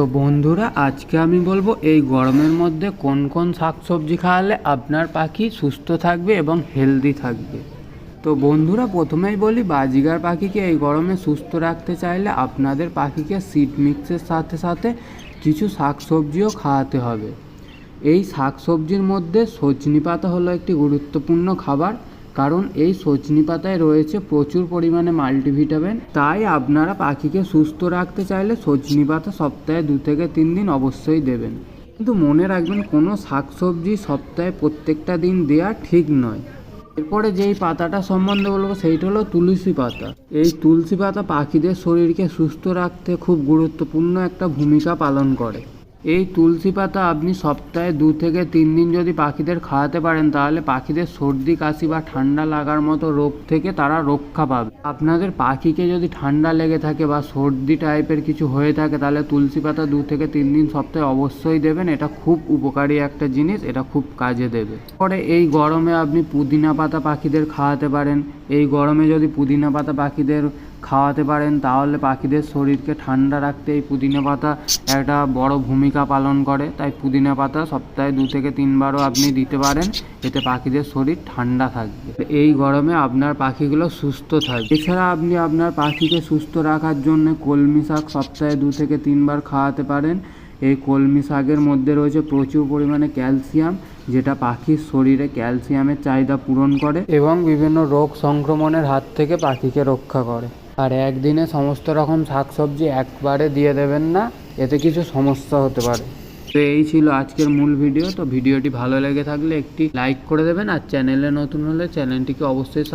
তো বন্ধুরা, আজকে আমি বলব এই গরমের মধ্যে কোন কোন শাকসবজি খাওয়ালে আপনার পাখি সুস্থ থাকবে এবং হেলদি থাকবে। তো বন্ধুরা, প্রথমেই বলি, বাজিগার পাখিকে এই গরমে সুস্থ রাখতে চাইলে আপনাদের পাখিকে সিড মিক্সের সাথে সাথে কিছু শাকসবজিও খাওয়াতে হবে। এই শাকসবজির মধ্যে সজনি পাতা হলো একটি গুরুত্বপূর্ণ খাবার। কারণ এই সজনি পাতায় রয়েছে প্রচুর পরিমাণে মাল্টিভিটামিন। তাই আপনারা পাখিকে সুস্থ রাখতে চাইলে সজনি পাতা সপ্তাহে দু থেকে তিন দিন অবশ্যই দেবেন। কিন্তু মনে রাখবেন, কোনো শাকসবজি সপ্তাহে প্রত্যেকটা দিন দেওয়া ঠিক নয়। এরপরে যেই পাতাটা সম্বন্ধে বলব, সেইটা হলো তুলসী পাতা। এই তুলসী পাতা পাখিদের শরীরকে সুস্থ রাখতে খুব গুরুত্বপূর্ণ একটা ভূমিকা পালন করে। এই তুলসী পাতা আপনি সপ্তাহে দু থেকে তিন দিন যদি পাখিদের খাওয়াতে পারেন, তাহলে পাখিদের সর্দি, কাশি বা ঠান্ডা লাগার মতো রোগ থেকে তারা রক্ষা পাবে। আপনাদের পাখিকে যদি ঠান্ডা লেগে থাকে বা সর্দি টাইপের কিছু হয়ে থাকে, তাহলে তুলসী পাতা দু থেকে তিন দিন সপ্তাহে অবশ্যই দেবেন। এটা খুব উপকারী একটা জিনিস, এটা খুব কাজে দেবে। পরে এই গরমে আপনি পুদিনা পাতা পাখিদের খাওয়াতে পারেন। এই গরমে যদি পুদিনা পাতা পাখিদের খাওয়াতে পারেন, তাহলে পাখিদের শরীরকে ঠান্ডা রাখতে এই পুদিনা পাতা একটা বড় ভূমিকা পালন করে। তাই পুদিনা পাতা সপ্তাহে দু থেকে তিনবারও আপনি দিতে পারেন, এতে পাখিদের শরীর ঠান্ডা থাকবে। এই গরমে আপনার পাখিগুলো সুস্থ থাকবে। এছাড়া আপনি আপনার পাখিকে সুস্থ রাখার জন্য কলমি শাক সপ্তাহে দু থেকে তিনবার খাওয়াতে পারেন। এই কলমি শাকের মধ্যে রয়েছে প্রচুর পরিমাণে ক্যালসিয়াম, যেটা পাখির শরীরে ক্যালসিয়ামের চাহিদা পূরণ করে এবং বিভিন্ন রোগ সংক্রমণের হাত থেকে পাখিকে রক্ষা করে। আর একদিনে সমস্ত রকম শাকসবজি একবারে দিয়ে দেবেন না, এতে কিছু সমস্যা হতে পারে। তো এই ছিল আজকের মূল ভিডিও। তো ভিডিওটি ভালো লেগে থাকলে একটি লাইক করে দেবেন, আর চ্যানেলে নতুন হলে চ্যানেলটিকে অবশ্যই